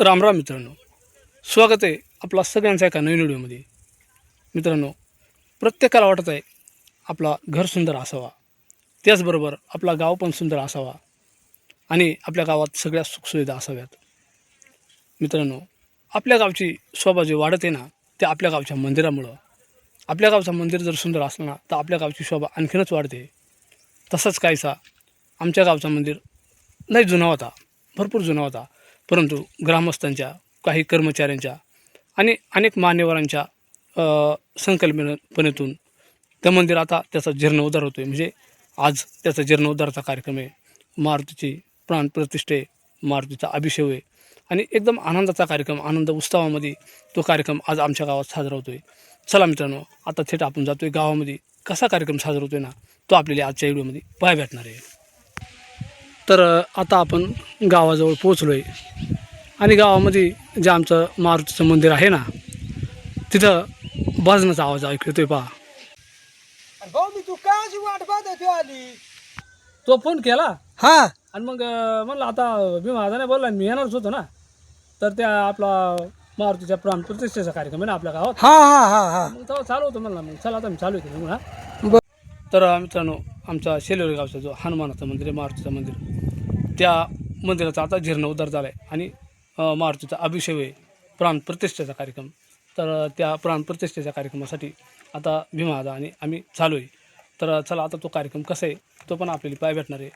रामराम मित्रांनो. स्वागत आहे आपला सगळ्यांचा एका नवीन व्हिडिओमध्ये. मित्रांनो प्रत्येकाला वाटत आहे आपला घर सुंदर असावा. त्याचबरोबर आपला गाव पण सुंदर असावा आणि आपल्या गावात सगळ्या सुखसुविधा असाव्यात. मित्रांनो आपल्या गावची शोभा जी वाढत आहे ना ते आपल्या गावच्या मंदिरामुळं. आपल्या गावचं मंदिर जर सुंदर असलं ना तर आपल्या गावची शोभा आणखीनच वाढते. तसंच काहीसा आमच्या गावचा मंदिर लय जुना होता भरपूर जुना होता. परंतु ग्रामस्थांच्या काही कर्मचाऱ्यांच्या आणि अनेक मान्यवरांच्या अ, संकल्पनेतून त्या मंदिर आता त्याचा जीर्णोद्धार होतो आहे म्हणजे आज त्याचा जीर्णोद्धाराचा कार्यक्रम आहे. मारुतीची प्राणप्रतिष्ठे मारुतीचा अभिषेक आहे. आणि एकदम आनंदाचा कार्यक्रम आनंद उत्सवामध्ये तो कार्यक्रम आज आमच्या गावात साजरा होतो आहे चला मित्रांनो आता थेट आपण जातो आहे गावामध्ये. कसा कार्यक्रम साजरा होतो आहे ना तो आपल्याला आजच्या व्हिडिओमध्ये पाहाय भेटणार आहे. तर आता आपण गावाजवळ पोचलो आहे आणि गावामध्ये जे आमचं मारुतीचं मंदिर आहे ना तिथं भजनाचा आवाज ऐकू येतोय पहा भाऊ मी तू वाट पाहत आली तो फोन केला? हा. आणि मग म्हणलं आता मी माझा नाही बोलला मी येणारच होतो ना. तर त्या आपला मारुतीच्या प्राण प्रतिष्ठेचा कार्यक्रम आहे ना आपल्या गावात. हा हा हा हा. मग तेव्हा चालू होतं म्हणलं मग चला आता मी चालू येते म्हणून हा. बर तर मित्रांनो आमचा शेलवली गावचा जो हनुमानाचं मंदिर आहे मारुतीचं मंदिर त्या मंदिराचा आता जीर्णोद्धार झाला आहे आणि मारुतीचा अभिषेक आहे प्राण प्रतिष्ठेचा कार्यक्रम. तर त्या प्राण प्रतिष्ठेच्या कार्यक्रमासाठी आता भीमा आणि आम्ही चालू आहे तर चला आता तो कार्यक्रम कसा आहे तो पण आपल्याला पाय भेटणार आहे.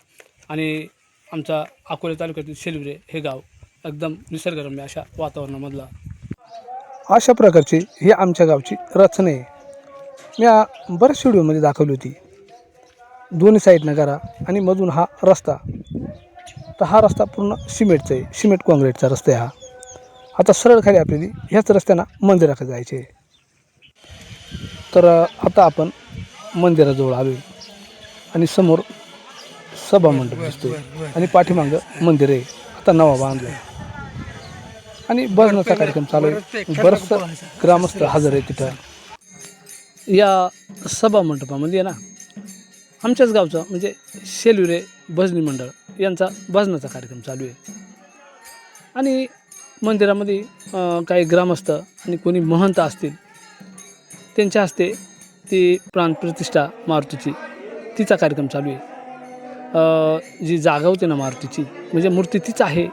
आणि आमचा अकोले तालुक्यातील शेलविरे हे गाव एकदम निसर्गरम्य अशा वातावरणामधला. अशा प्रकारची ही आमच्या गावची रचना आहे. मी आ- बऱ्याच व्हिडिओमध्ये दाखवली होती. दोन्ही साईडनं करा आणि मधून हा रस्ता तर हा रस्ता पूर्ण सिमेंटचा आहे. सिमेंट काँक्रीटचा रस्ता आहे हा. आता सरळ खाली आपल्याला ह्याच रस्त्यानं मंदिराकडे जायचे तर आता आपण मंदिराजवळ आलो आणि समोर सभा मंडप दिसतोय. आणि पाठीमागं मंदिर आहे. आता नवा बांधलं आणि भजनाचा कार्यक्रम चालू आहे. बरंचसं ग्रामस्थ हजर आहे तिथं. या सभा मंडपामध्ये आहे ना आमच्याच गावचं म्हणजे शेलविरे भजनी मंडळ यांचा भजनाचा कार्यक्रम चालू आहे. आणि मंदिरामध्ये काही ग्रामस्थ आणि कोणी महंत असतील त्यांच्या हस्ते ती प्राणप्रतिष्ठा मारुतीची तिचा कार्यक्रम चालू आहे. जी जागा होती ना मारुतीची म्हणजे मूर्ती तीच आहे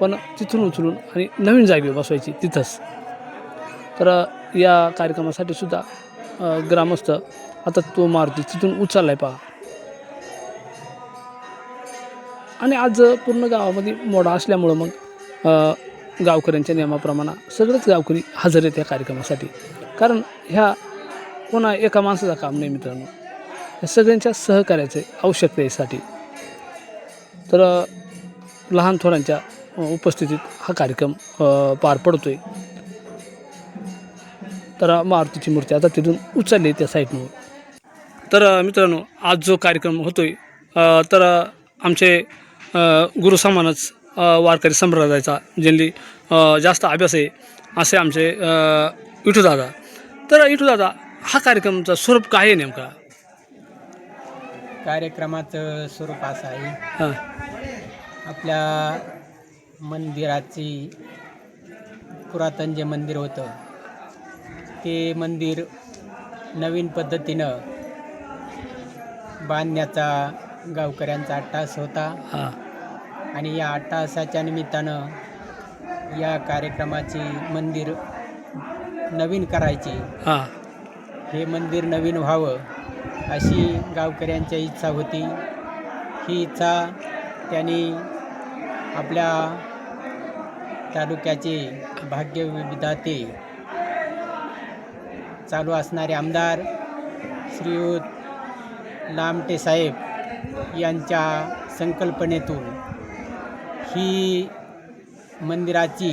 पण तिथून उचलून आणि नवीन जागी बसवायची तिथंच. तर या कार्यक्रमासाठी सुद्धा ग्रामस्थ आता तो मारुती तिथून उचलला आहे पहा. आणि आज पूर्ण गावामध्ये मोडा असल्यामुळं मग गावकऱ्यांच्या नियमाप्रमाणे सगळेच गावकरी हजर आहेत या कार्यक्रमासाठी. कारण ह्या कोणा एका माणसाचं काम नाही मित्रांनो. ह्या सगळ्यांच्या सहकार्याचे आवश्यकतेसाठी तर लहान थोरांच्या उपस्थितीत हा कार्यक्रम पार पडतो आहे तर मारुतीची मूर्ती आता तिथून उचलली त्या साईडनं. तर मित्रांनो आज जो कार्यक्रम होतो आहे तर आमचे अ, गुरु समानच अ, वारकरी संप्रदायाचा ज्यांनी जास्त अभ्यास आहे असे आमचे विठूदादा तर विठूदादा हा कार्यक्रमाचं स्वरूप काय आहे नेमका? कार्यक्रमाचं स्वरूप असं आहे. हां. आपल्या मंदिराची पुरातन जे मंदिर होतं ते मंदिर नवीन पद्धतीनं बांधण्याचा गावकऱ्यांचा अट्टास होता. हां. आणि या अट्टासाच्या निमित्तानं या कार्यक्रमाची मंदिर नवीन करायची. हां. हे मंदिर नवीन व्हावं अशी गावकऱ्यांची इच्छा होती. ही इच्छा त्यांनी आपल्या तालुक्याचे भाग्यविधाते चालू असणारे आमदार श्रीयुत लामटे साहेब यांच्या संकल्पनेतून ही मंदिराची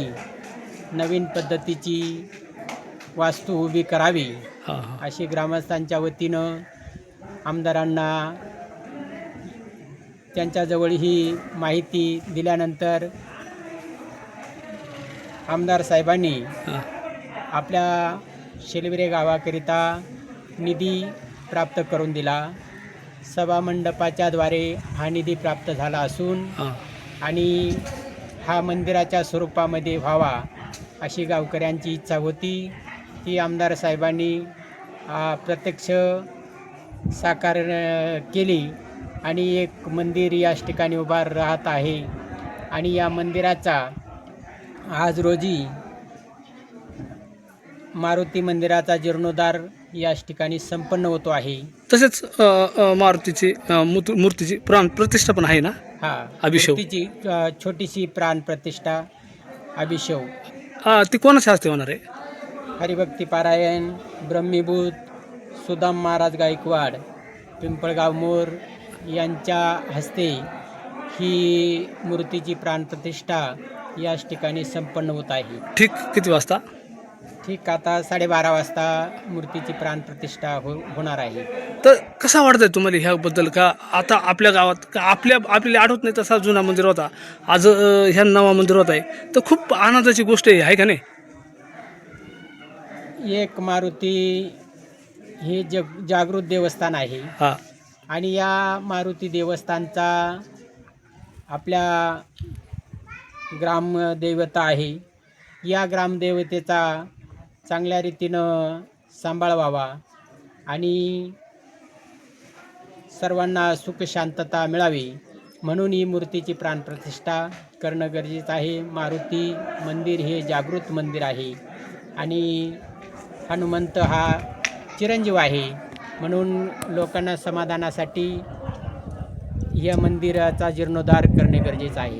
नवीन पद्धतीची वास्तू उभी करावी अशी ग्रामस्थांच्या वतीनं आमदारांना त्यांच्याजवळ ही माहिती दिल्यानंतर आमदार साहेबांनी आपल्या शेलविरे गावाकरिता निधी प्राप्त करून दिला. सभामंडपाच्या द्वारे हा निधी प्राप्त झाला असून हां. आणि हा मंदिराच्या स्वरूपामध्ये व्हावा अशी गावकऱ्यांची इच्छा होती. ती आमदार साहेबांनी आ, प्रत्यक्ष साकार अ, केली आणि एक मंदिर याच ठिकाणी उभा राहत आहे. आणि या मंदिराचा आज रोजी मारुती मंदिराचा जीर्णोद्धार याच ठिकाणी संपन्न होतो आहे. तसेच अ, अ, मारुतीची अ, मूर्तीची प्राण प्रतिष्ठा पण आहे ना? हा अभिषेक. मूर्तीची अ, छोटीशी प्राण प्रतिष्ठा अभिषेक. ती कोणाच्या हस्ते होणार आहे? हरिभक्ती पारायण ब्रह्मीभूत सुदाम महाराज गायकवाड पिंपळगाव मोर यांच्या हस्ते ही मूर्तीची प्राणप्रतिष्ठा याच ठिकाणी संपन्न होत आहे. ठीक किती वाजता? ठीक आता साडेबारा वाजता मूर्तीची प्राणप्रतिष्ठा हो होणार आहे. तर कसा वाटतंय तुम्हाला ह्याबद्दल? का आता आपल्या गावात का आपल्या आपल्याला आठवत नाही तसा जुना मंदिर होता. आज अ, ह्या नवा मंदिर होत आहे. तर खूप आनंदाची गोष्ट आहे आहे का नाही? एक मारुती हे जग जागृत देवस्थान आहे. हा. आणि या मारुती देवस्थानचा आपल्या ग्रामदेवता आहे. या ग्रामदेवतेचा चांगल्या रीतीनं सांभाळ व्हावा आणि सर्वांना सुख शांतता मिळावी म्हणून ही मूर्तीची प्राणप्रतिष्ठा करणं गरजेचं आहे. मारुती मंदिर हे जागृत मंदिर आहे आणि हनुमंत हा चिरंजीव आहे म्हणून लोकांना समाधानासाठी या मंदिराचा जीर्णोद्धार करणे गरजेचं आहे.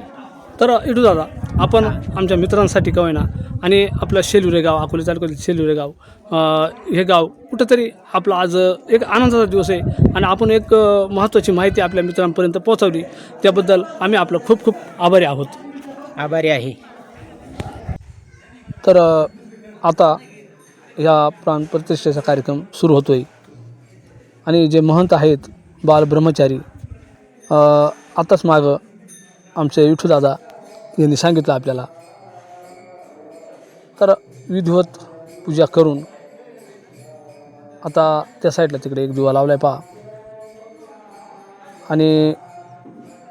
तर इटू दादा आपण आमच्या मित्रांसाठी का होईना आणि आपलं शेलुरे गाव अकोले तालुक्यातील शेलुरे गाव हे गाव कुठंतरी आपलं आज एक आनंदाचा दिवस आहे. आणि आपण एक महत्त्वाची माहिती आपल्या मित्रांपर्यंत पोहोचवली. त्याबद्दल आम्ही आपलं खूप खूप आभारी आहोत. आभारी आहे. तर आता या प्राणप्रतिष्ठेचा कार्यक्रम सुरू होतो आहे आणि जे महंत आहेत बाल ब्रह्मचारी अ, आताच मागं आमचे विठूदादा यांनी सांगितलं आपल्याला. तर विधिवत पूजा करून आता त्या साईडला तिकडे एक दिवा लावला आहे पहा. आणि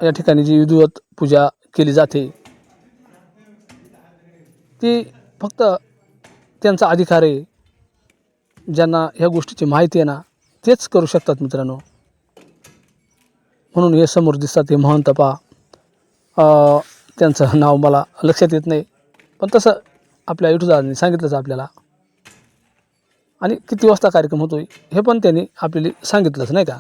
या ठिकाणी जी विधिवत पूजा केली जाते ती फक्त त्यांचा अधिकार आहे. ज्यांना ह्या गोष्टीची माहिती आहे ना तेच करू शकतात मित्रांनो. म्हणून हे समोर दिसतात हे महंत पा त्यांचं नाव मला लक्षात येत नाही. पण तसं आपल्या युट्यूबदारांनी सांगितलंच आपल्याला. आणि किती वाजता कार्यक्रम होतो हे पण त्यांनी आपल्याला सांगितलंच नाही का?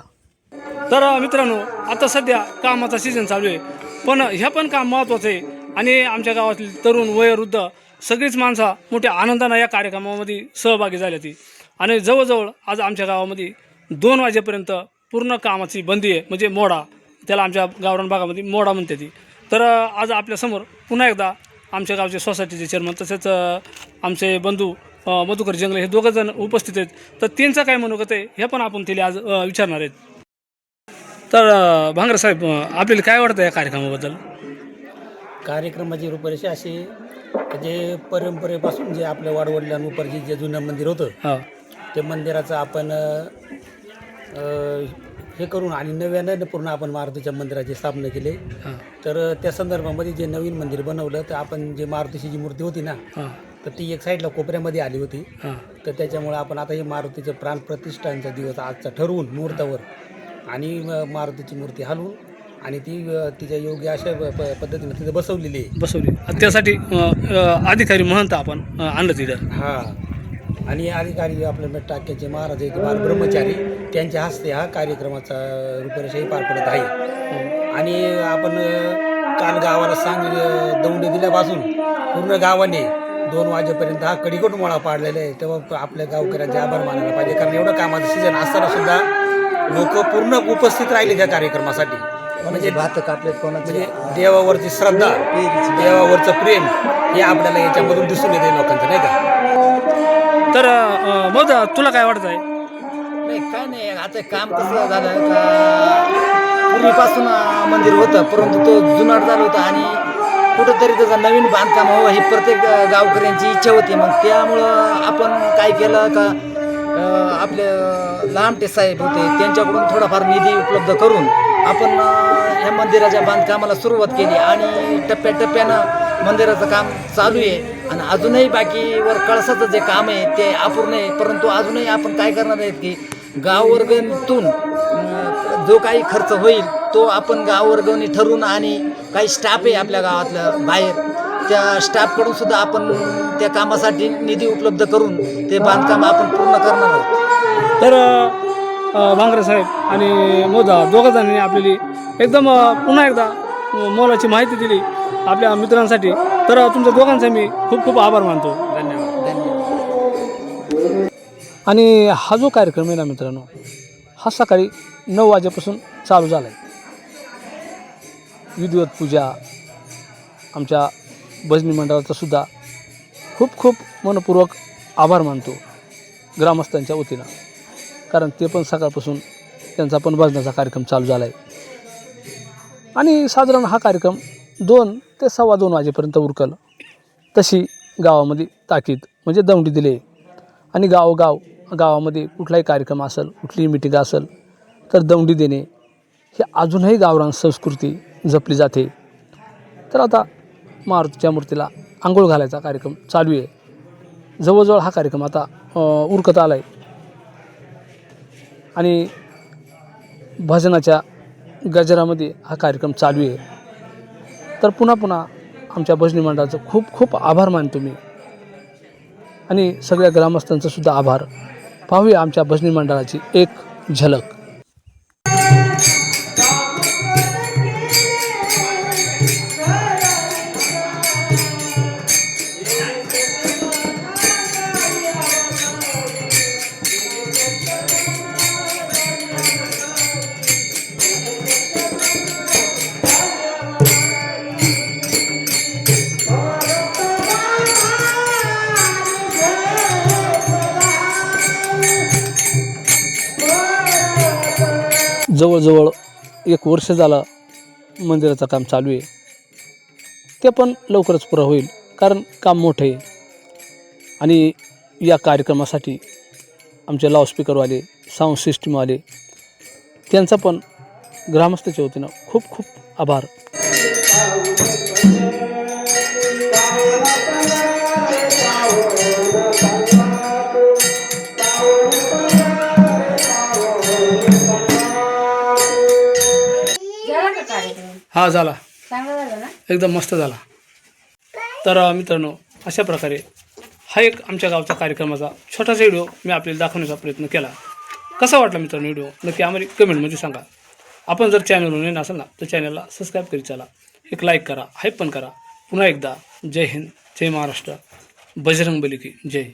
तर मित्रांनो आता सध्या कामाचा सीझन चालू आहे. पण ह्या पण काम महत्त्वाचं आहे. आणि आमच्या गावातील तरुण वयोवृद्ध सगळीच माणसं मोठ्या आनंदानं या कार्यक्रमामध्ये सहभागी झाली होती आणि जवळजवळ आज आमच्या गावामध्ये दोन वाजेपर्यंत पूर्ण कामाची बंदी आहे. म्हणजे मोडा त्याला आमच्या गावरान भागामध्ये मोडा म्हणते ती. तर आज आपल्यासमोर पुन्हा एकदा आमच्या गावचे सोसायटीचे चेअरमन तसेच आमचे बंधू मधुकर जंगले हे दोघं जण उपस्थित आहेत. तर त्यांचं काय मनोगत आहे हे पण आपण तिला आज विचारणार आहेत. तर भांगरे साहेब आपल्याला काय वाटतं या कार्यक्रमाबद्दल? कार्यक्रमाची रूपरेषा अशी जे परंपरेपासून जे आपल्या वाडवडिलांवरची जे जुनं मंदिर होतं हां. ते मंदिराचं आपण अ, हे करून आणि नव्यानं पूर्ण आपण मारुतीच्या मंदिराची स्थापना केली. तर त्या संदर्भामध्ये जे नवीन मंदिर बनवलं तर आपण जे मारुतीची जी मूर्ती होती ना तर ती एक साईडला कोपऱ्यामध्ये आली होती. तर त्याच्यामुळे आपण आता हे मारुतीचं प्राणप्रतिष्ठांचा दिवस आजचा ठरवून मुहूर्तावर आणि मारुतीची मूर्ती हलवून आणि ती तिच्या योग्य अशा पद्धतीने तिथे बसवलेली आहे. बसवली. त्यासाठी अधिकारी म्हणत आपण आणलं तिथं. हा. आणि अधिकारी आपल्या टाक्याचे महाराज आहेत बाल ब्रह्मचारी. त्यांच्या हस्ते हा कार्यक्रमाचा रूपरेषाही पार पडत आहे. आणि आपण काल गावाला सांग दौंडी दिल्यापासून पूर्ण गावाने दोन वाजेपर्यंत हा कडिकोट मोळा पाडलेला आहे. तेव्हा आपल्या गावकऱ्यांचे आभार मानायला पाहिजे. कारण एवढं कामाचं सीझन असताना सुद्धा लोक पूर्ण उपस्थित राहिले त्या कार्यक्रमासाठी. म्हणजे म्हणजे देवावरची श्रद्धा देवावरचं प्रेम हे आपल्याला याच्यामधून दिसून येते लोकांचं नाही का? तर मग तुला काय वाटत आहे नाही काय नाही आता काम कसं झालं का? पूर्वीपासून मंदिर होतं परंतु तो जुनाट झालं होतं आणि कुठंतरी त्याचं नवीन बांधकाम हवं ही प्रत्येक गावकऱ्यांची इच्छा होती. मग त्यामुळं आपण काय केलं का आपले लांबटे साहेब होते त्यांच्याकडून थोडाफार निधी उपलब्ध करून आपण या ह्या मंदिराच्या बांधकामाला सुरुवात केली आणि टप्प्याटप्प्यानं मंदिराचं काम चालू आहे. आणि अजूनही बाकीवर कळसाचं जे काम आहे ते अपूर्ण आहे. परंतु अजूनही आपण काय करणार आहेत की गाववर्गणीतून जो काही खर्च होईल तो आपण गाववर्गणी ठरवून आणि काही स्टाफ आहे आपल्या गावातलं बाहेर त्या स्टाफकडून सुद्धा आपण त्या कामासाठी निधी उपलब्ध करून ते बांधकाम आपण पूर्ण करणार आहोत. तर भांगरे साहेब आणि मोदा दोघा जणांनी आपल्याली एकदम पुन्हा एकदा मोलाची माहिती दिली आपल्या मित्रांसाठी. तर तुमच्या दोघांचा मी खूप खूप आभार मानतो. आणि हा जो कार्यक्रम आहे ना मित्रांनो हा सकाळी नऊ वाजेपासून चालू झाला आहे विधिवत पूजा आमच्या भजनी मंडळाचा सुद्धा खूप खूप मनपूर्वक आभार मानतो ग्रामस्थांच्या वतीनं. कारण ते पण सकाळपासून त्यांचा पण भजनाचा कार्यक्रम चालू झाला आहे आणि साधारण हा कार्यक्रम दोन ते सव्वा दोन वाजेपर्यंत उरकल. तशी गावामध्ये ताकीद म्हणजे दमडी दिले. आणि गावोगाव गावामध्ये कुठलाही कार्यक्रम असेल कुठलीही मिटिंग असेल तर दौंडी देणे हे अजूनही गावरान संस्कृती जपली जाते. तर आता मारुतीच्या मूर्तीला आंघोळ घालायचा कार्यक्रम चालू आहे. जवळजवळ हा कार्यक्रम आता उरकत आला आहे आणि भजनाच्या गजरामध्ये हा कार्यक्रम चालू आहे. तर पुन्हा पुन्हा आमच्या भजनी मंडळाचं खूप खूप आभार मानतो मी. आणि सगळ्या ग्रामस्थांचा सुद्धा आभार. पाहूया आमच्या भजनी मंडळाची एक झलक. जवळजवळ एक वर्ष झालं मंदिराचं काम चालू आहे. ते पण लवकरच पुरं होईल कारण काम मोठं आहे. आणि या कार्यक्रमासाठी आमचे लाऊडस्पीकरवाले साऊंड सिस्टीमवाले त्यांचा पण ग्रामस्थाच्या वतीनं खूप खूप आभार. कार्यक्रम हा झाला. चांगला झाला ना? एकदम मस्त झाला. तर मित्रांनो अशा प्रकारे हा एक आमच्या गावचा कार्यक्रमाचा छोटासा व्हिडिओ मी आपल्याला दाखवण्याचा प्रयत्न केला. कसा वाटला मित्रांनो व्हिडिओ? नक्की आम्हाला कमेंटमध्ये सांगा. आपण जर चॅनलवर नवीन असाल ना तर चॅनलला सबस्क्राईब करीत चला. एक लाईक करा हाईप पण करा. पुन्हा एकदा जय हिंद जय महाराष्ट्र. बजरंग बली की जय.